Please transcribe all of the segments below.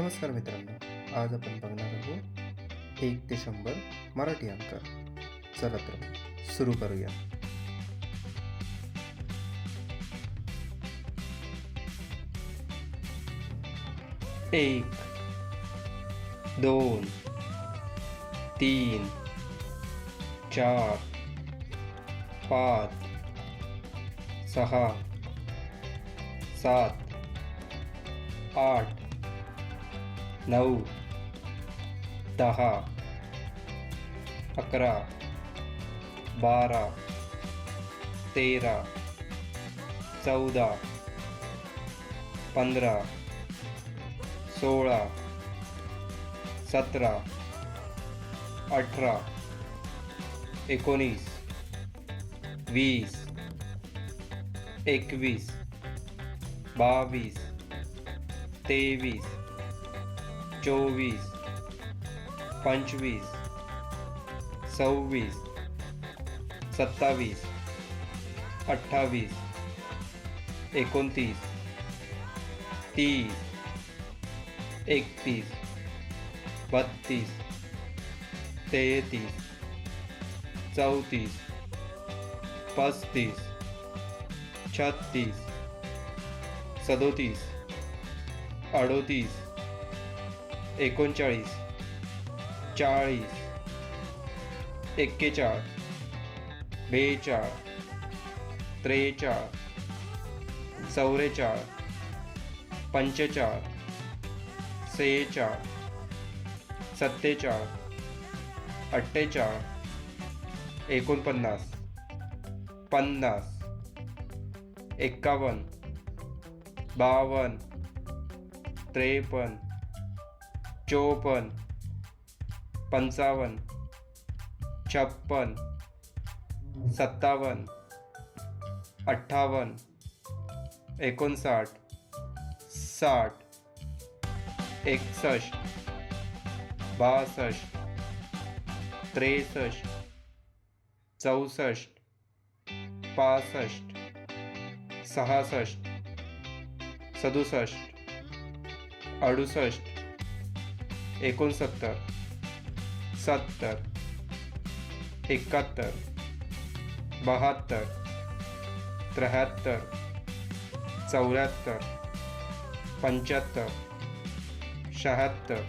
नमस्कार मित्रांनो आज आपण बघणार आहोत एक ते शंभर मराठी अंक चला तर सुरू करूया. एक दोन तीन चार पाच सहा सात आठ नऊ दहा अकरा बारा तेरा चौदा पंधरा सोळा सतरा अठरा एकोणीस वीस एकवीस बावीस तेवीस चोवीस पंचवीस सव्वीस सत्तावीस अठ्ठावीस एकोणतीस तीस एकतीस बत्तीस तेहतीस चौतीस पस्तीस छत्तीस सदोतीस अडोतीस एकोणचाळीस. चाळीस. एक्केचाळ. बेचाळ. त्रेचाळ. चौवेचाळ पंचेचाळ. सेहेचाळ सत्तेचाळ. अठ्ठेचाळ. एकोणपन्नास. पन्नास. एक्कावन्न. बावन्न. त्रेपन्न. चोपन्न पंचावन्न छप्पन्न सत्तावन्न अठ्ठावन्न एकोणसाठ साठ एकसष्ट बासष्ट त्रेसष्ट चौसष्ट पासष्ट सहासष्ट सदुसष्ट अडुसष्ट. एकोणसत्तर सत्तर एकाहत्तर बहात्तर त्र्याहत्तर चौऱ्याहत्तर पंच्याहत्तर शहात्तर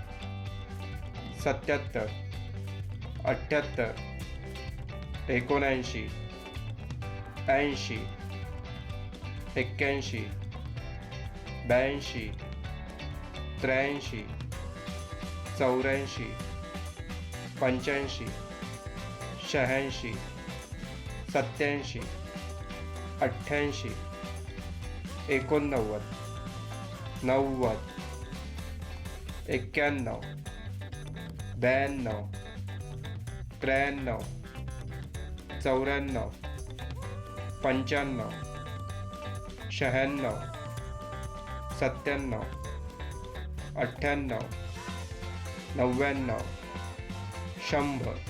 सत्याहत्तर अठ्ठ्याहत्तर एकोणऐंशी ऐंशी एक्क्याऐंशी ब्याऐंशी त्र्याऐंशी चौऱ्याऐंशी पंच्याऐंशी शहाऐंशी सत्याऐंशी अठ्ठ्याऐंशी एकोणनव्वद नव्वद एक्क्याण्णव ब्याण्णव त्र्याण्णव चौऱ्याण्णव पंच्याण्णव शहाण्णव सत्त्याण्णव अठ्ठ्याण्णव नव्याण्णव शंभर.